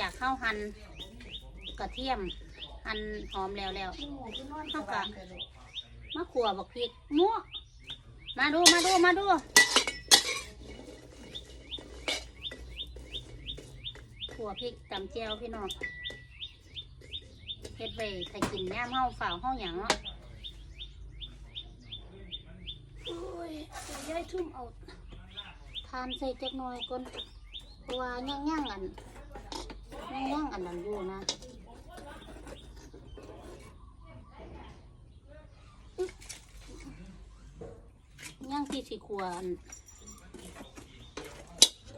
จากข้าวหั่นกระเทียมหั่นหอมแล้วแล้วเท่ากันมะขัวบักพริกมั่วมาดูมาดูมาดูขัวพริกตำแจวพี่น้องเฮ็ดไว้ถ้ากินแม่เฮาฝ่าวเฮาหยังเนาะโอ้ยเดี๋ยายทุ่มเอาทานใส่จักหน่อยก่อนเพราะว่าย่างย่างๆอัน ย่างอันนั้นอยู่นะย่างที่สิควร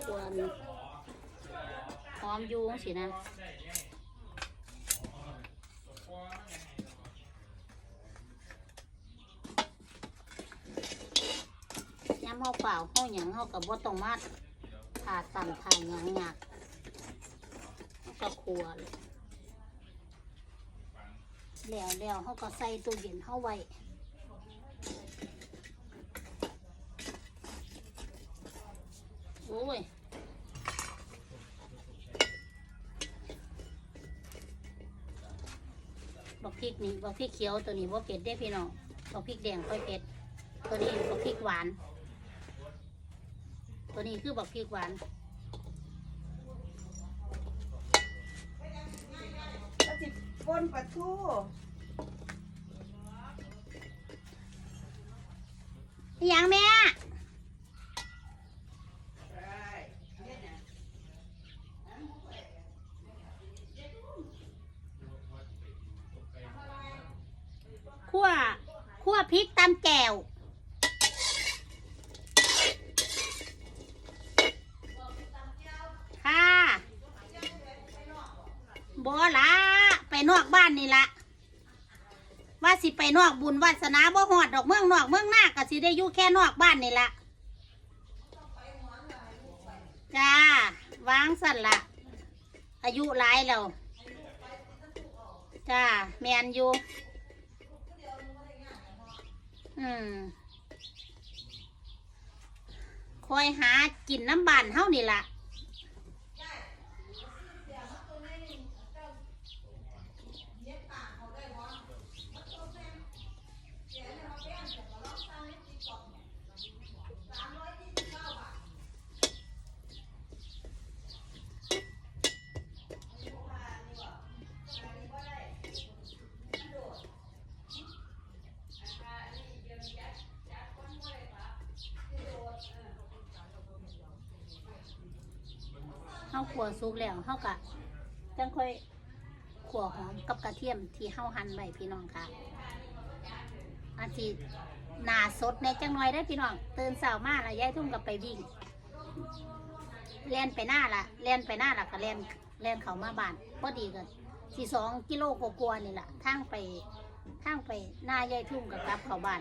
ควรหอมยูงสินะย้ำเฮาเปล่าเฮาหยังเฮากับบ่ต้องมาผ่าตันผ่าหยังหยัก ก็ครัวเลยแล้วแล้วเฮาก็ใส่ตู้เย็นเฮาไว้โอ้ยบักพริกนี่บักพริกเขียวตัวนี้ว่าเผ็ดได้พี่น้องบักพริกแดงค่อยเผ็ด ตัวนี้บักพริกหวาน ตัวนี้คือบักพริกหวาน ก็สิ ปนปลาทูย่างแม่คั่วคั่วพริกตำแจ่วค่ะบอละไป นอกบ้านนี่ละว่าสิไปนอกบุญวาสนาบ่หอดดอกเมืองนอกเมืองหน้าก็สิได้อยู่แค่นอกบ้านนี่ละจ้าวางสั่นละอายุหลายแล้วจ้าแมนอยู่อืมคอยหากินน้ำบานเฮานี่ละาขัวสุกแล้วเฮากะจังค่อยขัวหอมกับกระเทียมที่เฮาหั่นไว้พี่น้องค่ะอาทิหนาสดในจังหน่อยได้พี่น้องตื่นเช้ามาละยายทุ่งกับไปวิ่งเล่นไปหน้าละเล่นไปหน้าละก็เล่นเล่นเขามาบ้านพอดีกันสี่สองกิโลกว่านี่แหละทางไปทางไปหน้ายายทุ่งกับกลับเขาบ้าน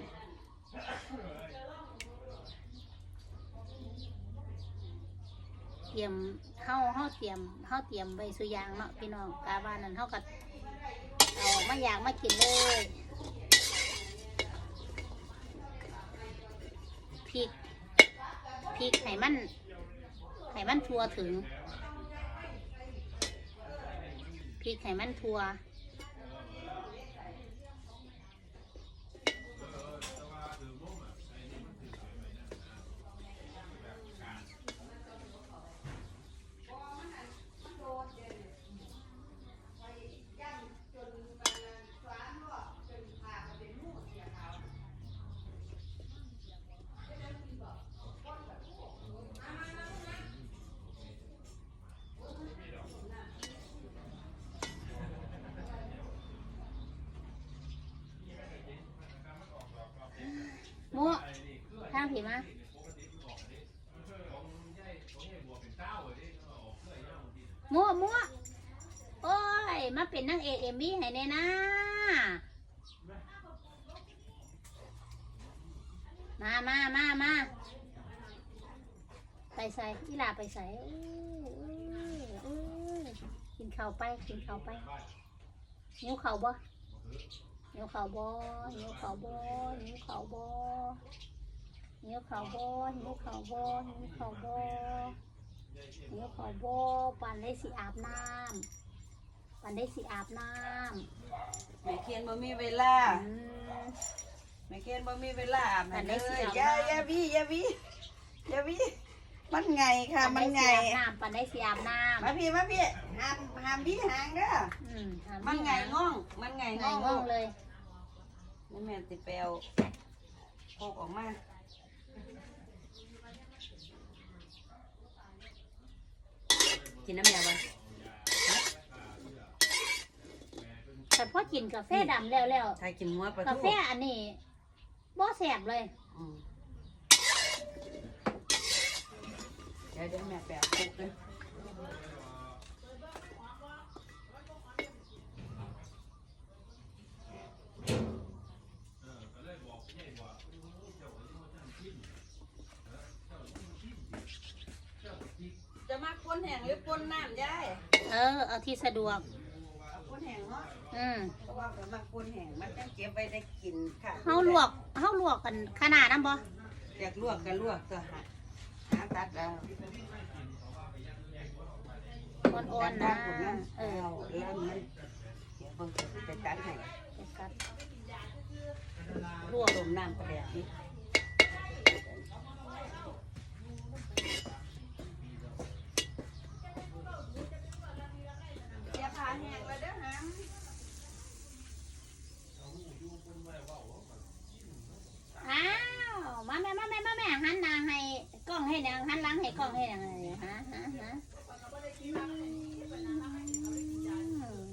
เตรียมเฮาเฮาเตรียมเฮาเตรียมใบสุยางเนาะพี่น้องกาบ้านนั้นเฮาก็เอามาอยากมากินเลยพริกพริกไข่มันไข่มันทัวถึงพริกไข่มันทัวมั่วทาง ผีมามั่วมั่วโอ้ย มาเป็นนางเอกเอมวีให้แน่นะมามามามาไปใส่อีหลาไปใส่กินข้าวไป กินข้าวไปหิวข้าวบ่หิวข้าวบ่หิวข้าวบ่หิวข้าวบ่ หิวข้าวบ่หิวข้าวบ่หิวข้าวบ่เดี๋ยวขอโบปันได้สิอาบน้ำปันได้สิอาบน้แม่เคียนบ่มีเวลาำอืม แม่เคียนบ่มีเวลาอาบแต่เลได้ยสิอาบอย่าน้ำ อย่าวิอย่าวิอย่าวิมันไงค่ะ ปัมันได้ไงสิอาบน้ำปันได้สิอาบน้มาพี่มาพี่หามหามพี่หางเด้อำอืมหามันไงง่อง มันไงไงง่องง่องเลย นี่แม่ติแปลวโคกออกมา กินน้ำยาบ้างแต่พอกินกาแฟดำแล้วแล้วใครกินหัวปลากาทูแฟอันนี้บ่แสบเลยอืมเดี๋ยวเดี๋ยวแม่แปลวโคกเลย จะมาป นแห้งหรือปนน้ำยายเออ เอาที่สะดวกเอาปนแห้งเนาะอืมเพราะว่าผมมาปนแห้งมันจะเก็บไว้ได้กินค่ะเฮาลวกเฮาลวกกันขนาดนั้นบ่อยากลวกก็ลวกตัวหาหาตัดเอาอ่อนๆตันะดผมนะเอเอออเริ่มมันเดี๋ยวเบิ่งไปตัดให้เดี๋ยวครับลวกต้มน้ำปลาแดกนี่เสียผ้าแห้งแล้วเด้อหำ อ้าวมาแม่มาแม่มาแม่หันหน้าให้กล้อง ให้นางหันหลังให้กล้องให้นางเลยฮะฮะฮะอืม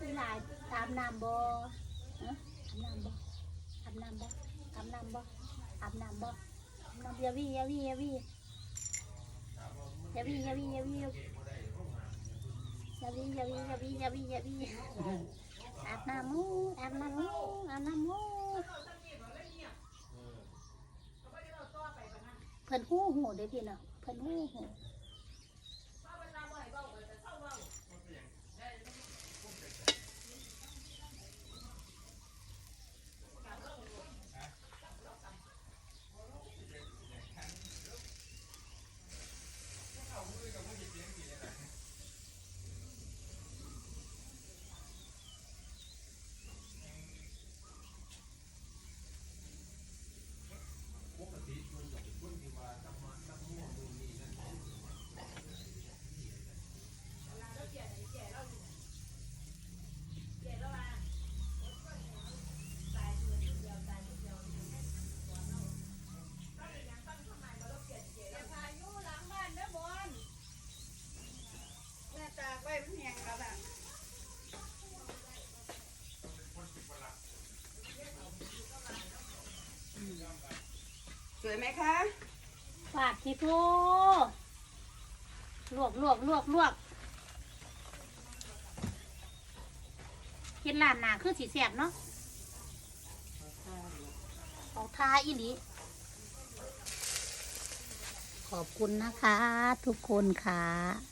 เวลาอาบน้ำบ่ฮะอาบน้ำบ่อาบน้ำบ่อาบน้ำบ่อาบน้ำบ่อาบน้ำยาวี่ยาวี่ยาวี่ยาวี่ยาวี่ยาวี่ยาวี่ยาวี่ยาวี่ยาวี่ยาวี่อาบน้ำมูอาบน้ำมูอาบน้ำมู เพิ่นหู้หูได้พี่น้องเพิ่นหู้หู แม่ตากไว้มันแห้งแล้วล่ะสวยไหมคะ ฝาดที่โทลวกลวกลวกลวกกินลานหนาคือสีแสบเนาะเอาทาอีนี้ขอบคุณนะคะ ทุกคนค่ะ